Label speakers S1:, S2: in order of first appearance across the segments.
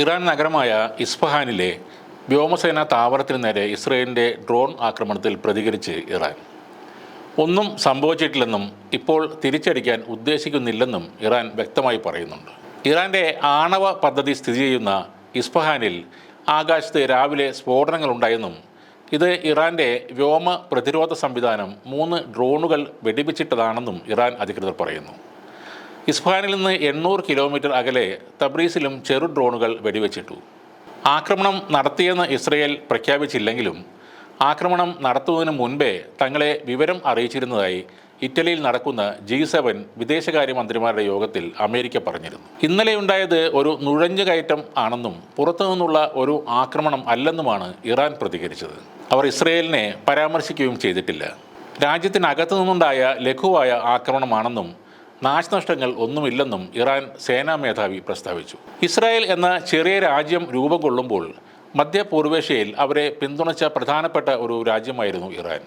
S1: Iran നഗരമായ ഇസ്ഫഹാനിലെ വ്യോമസേന താവളത്തിന് നേരെ ഇസ്രയേലിന്റെ ഡ്രോൺ ആക്രമണത്തിൽ പ്രതികരിച്ച് ഇറാൻ. ഒന്നും സംഭവിച്ചിട്ടില്ലെന്നും ഇപ്പോൾ തിരിച്ചടിക്കാൻ ഉദ്ദേശിക്കുന്നില്ലെന്നും ഇറാൻ വ്യക്തമായി പറയുന്നുണ്ട്. ഇറാന്റെ ആണവ പദ്ധതി സ്ഥിതി ചെയ്യുന്ന ഇസ്ഫഹാനിൽ ആകാശത്ത് രാവിലെ സ്ഫോടനങ്ങളുണ്ടായെന്നും ഇത് ഇറാന്റെ വ്യോമ പ്രതിരോധ സംവിധാനം മൂന്ന് ഡ്രോണുകൾ വെടിവെച്ചിട്ടതാണെന്നും ഇറാൻ അധികൃതർ പറയുന്നു. ഇസ്ഫഹാനിൽ നിന്ന് എണ്ണൂറ് കിലോമീറ്റർ അകലെ തബ്രീസിലും ചെറു ഡ്രോണുകൾ വെടിവെച്ചിട്ടു. ആക്രമണം നടത്തിയെന്ന് ഇസ്രയേൽ പ്രഖ്യാപിച്ചില്ലെങ്കിലും ആക്രമണം നടത്തുന്നതിന് മുൻപേ തങ്ങളെ വിവരം അറിയിച്ചിരുന്നതായി ഇറ്റലിയിൽ നടക്കുന്ന ജി സെവൻ വിദേശകാര്യമന്ത്രിമാരുടെ യോഗത്തിൽ അമേരിക്ക പറഞ്ഞിരുന്നു. ഇന്നലെ ഒരു ഒരു നുഴഞ്ഞുകയറ്റം ആണെന്നും പുറത്തുനിന്നുള്ള ഒരു ആക്രമണം അല്ലെന്നുമാണ് ഇറാൻ പ്രതികരിച്ചത്. അവർ ഇസ്രയേലിനെ പരാമർശിക്കുകയും ചെയ്തിട്ടില്ല. രാജ്യത്തിനകത്തു നിന്നുണ്ടായ ലഘുവായ ആക്രമണമാണെന്നും നാശനഷ്ടങ്ങൾ ഒന്നുമില്ലെന്നും ഇറാൻ സേനാ മേധാവി പ്രസ്താവിച്ചു. ഇസ്രായേൽ എന്ന ചെറിയ രാജ്യം രൂപം കൊള്ളുമ്പോൾ മധ്യപൂർവേഷ്യയിൽ അവരെ പിന്തുണച്ച പ്രധാനപ്പെട്ട ഒരു രാജ്യമായിരുന്നു ഇറാൻ.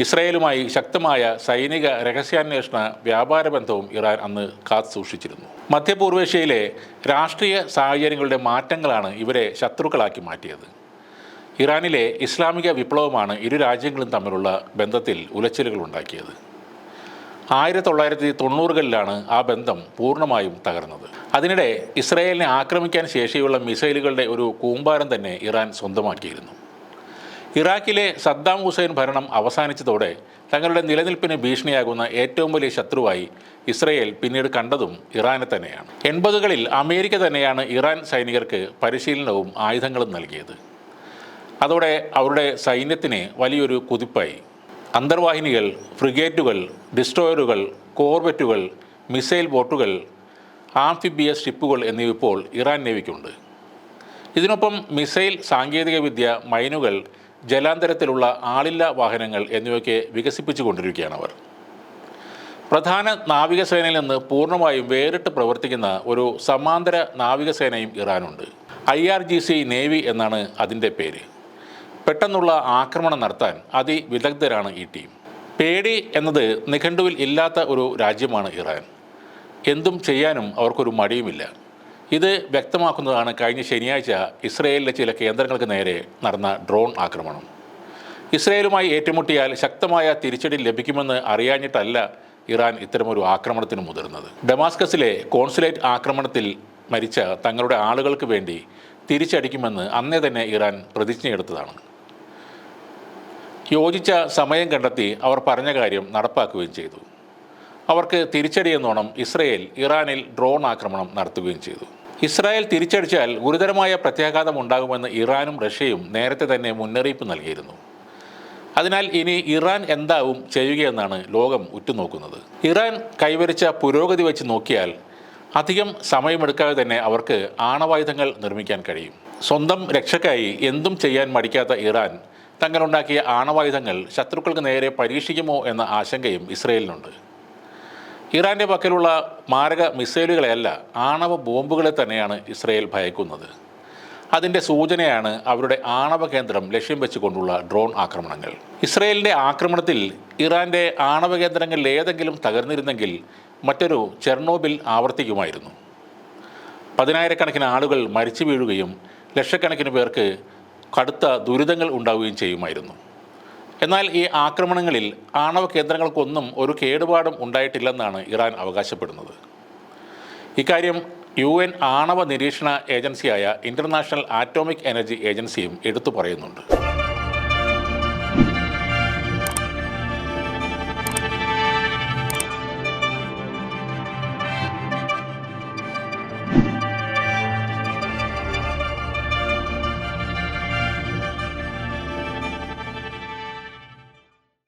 S1: ഇസ്രായേലുമായി ശക്തമായ സൈനിക രഹസ്യാന്വേഷണ വ്യാപാര ബന്ധവും ഇറാൻ അന്ന് കാത്തു സൂക്ഷിച്ചിരുന്നു മധ്യപൂർവേഷ്യയിലെ രാഷ്ട്രീയ സാഹചര്യങ്ങളുടെ മാറ്റങ്ങളാണ് ഇവരെ ശത്രുക്കളാക്കി മാറ്റിയത്. ഇറാനിലെ ഇസ്ലാമിക വിപ്ലവമാണ് ഇരു രാജ്യങ്ങളും തമ്മിലുള്ള ബന്ധത്തിൽ ഉലച്ചിലുകൾ ഉണ്ടാക്കിയത്. ആയിരത്തി തൊള്ളായിരത്തി തൊണ്ണൂറുകളിലാണ് ആ ബന്ധം പൂർണമായും തകർന്നത്. അതിനിടെ ഇസ്രായേലിനെ ആക്രമിക്കാൻ ശേഷിയുള്ള മിസൈലുകളുടെ ഒരു കൂമ്പാരം തന്നെ ഇറാൻ സ്വന്തമാക്കിയിരുന്നു. ഇറാഖിലെ സദ്ദാം ഹുസൈൻ ഭരണം അവസാനിച്ചതോടെ തങ്ങളുടെ നിലനിൽപ്പിന് ഭീഷണിയാകുന്ന ഏറ്റവും വലിയ ശത്രുവായി ഇസ്രയേൽ പിന്നീട് കണ്ടതും ഇറാനെ തന്നെയാണ്. എൺപതുകളിൽ അമേരിക്ക തന്നെയാണ് ഇറാൻ സൈനികർക്ക് പരിശീലനവും ആയുധങ്ങളും നൽകിയത്. അതോടെ അവരുടെ സൈന്യത്തിന് വലിയൊരു കുതിപ്പായി. അന്തർവാഹിനികൾ ഫ്രിഗേറ്റുകൾ ഡിസ്ട്രോയറുകൾ കോർബറ്റുകൾ മിസൈൽ ബോട്ടുകൾ ആംഫിബിയസ് ഷിപ്പുകൾ എന്നിവ ഇപ്പോൾ ഇറാൻ നേവിക്കുണ്ട്. ഇതിനൊപ്പം മിസൈൽ സാങ്കേതികവിദ്യ മൈനുകൾ ജലാന്തരത്തിലുള്ള ആളില്ല വാഹനങ്ങൾ എന്നിവയൊക്കെ വികസിപ്പിച്ചു കൊണ്ടിരിക്കുകയാണ് അവർ. പ്രധാന നാവികസേനയിൽ നിന്ന് പൂർണമായും വേറിട്ട് പ്രവർത്തിക്കുന്ന ഒരു സമാന്തര നാവികസേനയും ഇറാനുണ്ട്. I R G C navy എന്നാണ് അതിന്റെ പേര്. പെട്ടെന്നുള്ള ആക്രമണം നടത്താൻ അതിവിദഗ്ധരാണ് ഈ ടീം. പേടി എന്നത് നിഘണ്ടുവിൽ ഇല്ലാത്ത ഒരു രാജ്യമാണ് ഇറാൻ. എന്തും ചെയ്യാനും അവർക്കൊരു മടിയുമില്ല. ഇത് വ്യക്തമാക്കുന്നതാണ് കഴിഞ്ഞ ശനിയാഴ്ച ഇസ്രയേലിലെ ചില കേന്ദ്രങ്ങൾക്ക് നേരെ നടന്ന ഡ്രോൺ ആക്രമണം. ഇസ്രയേലുമായി ഏറ്റുമുട്ടിയാൽ ശക്തമായ തിരിച്ചടി ലഭിക്കുമെന്ന് അറിയാഞ്ഞിട്ടല്ല ഇറാൻ ഇത്തരമൊരു ആക്രമണത്തിന് മുതിർന്നത്. ഡമാസ്കസിലെ കോൺസുലേറ്റ് ആക്രമണത്തിൽ മരിച്ച തങ്ങളുടെ ആളുകൾക്ക് വേണ്ടി തിരിച്ചടിക്കുമെന്ന് അന്നേ തന്നെ ഇറാൻ പ്രതിജ്ഞയെടുത്തതാണ്. യോജിച്ച സമയം കണ്ടെത്തി അവർ പറഞ്ഞ കാര്യം നടപ്പാക്കുകയും ചെയ്തു. അവർക്ക് തിരിച്ചടിയെന്നോണം ഇസ്രയേൽ ഇറാനിൽ ഡ്രോൺ ആക്രമണം നടത്തുകയും ചെയ്തു. ഇസ്രായേൽ തിരിച്ചടിച്ചാൽ ഗുരുതരമായ പ്രത്യാഘാതം ഉണ്ടാകുമെന്ന് ഇറാനും റഷ്യയും നേരത്തെ തന്നെ മുന്നറിയിപ്പ് നൽകിയിരുന്നു. അതിനാൽ ഇനി ഇറാൻ എന്താവും ചെയ്യുകയെന്നാണ് ലോകം ഉറ്റുനോക്കുന്നത്. ഇറാൻ കൈവരിച്ച പുരോഗതി വെച്ച് നോക്കിയാൽ അധികം സമയമെടുക്കാതെ തന്നെ അവർക്ക് ആണവായുധങ്ങൾ നിർമ്മിക്കാൻ കഴിയും. സ്വന്തം രക്ഷയ്ക്കായി എന്തും ചെയ്യാൻ മടിക്കാത്ത ഇറാൻ തങ്ങളുണ്ടാക്കിയ ആണവായുധങ്ങൾ ശത്രുക്കൾക്ക് നേരെ പരീക്ഷിക്കുമോ എന്ന ആശങ്കയും ഇസ്രയേലിനുണ്ട്. ഇറാന്റെ പക്കലുള്ള മാരക മിസൈലുകളെയല്ല ആണവ ബോംബുകളെ തന്നെയാണ് ഇസ്രയേൽ ഭയക്കുന്നത്. അതിന്റെ സൂചനയാണ് അവരുടെ ആണവ കേന്ദ്രം ലക്ഷ്യം വെച്ചുകൊണ്ടുള്ള ഡ്രോൺ ആക്രമണങ്ങൾ. ഇസ്രയേലിന്റെ ആക്രമണത്തിൽ ഇറാന്റെ ആണവ കേന്ദ്രങ്ങളിൽ ഏതെങ്കിലും തകർന്നിരുന്നെങ്കിൽ മറ്റൊരു ചെർണോബിൽ ആവർത്തിക്കുമായിരുന്നു. പതിനായിരക്കണക്കിന് ആളുകൾ മരിച്ചു വീഴുകയും ലക്ഷക്കണക്കിന് പേർക്ക് കടുത്ത ദുരിതങ്ങൾ ഉണ്ടാവുകയും ചെയ്യുമായിരുന്നു. എന്നാൽ ഈ ആക്രമണങ്ങളിൽ ആണവ കേന്ദ്രങ്ങൾക്കൊന്നും ഒരു കേടുപാടും ഉണ്ടായിട്ടില്ലെന്നാണ് ഇറാൻ അവകാശപ്പെടുന്നത്. ഇക്കാര്യം യു എൻ ആണവ നിരീക്ഷണ ഏജൻസിയായ ഇന്റർനാഷണൽ ആറ്റോമിക് എനർജി ഏജൻസിയും എടുത്തു പറയുന്നുണ്ട്.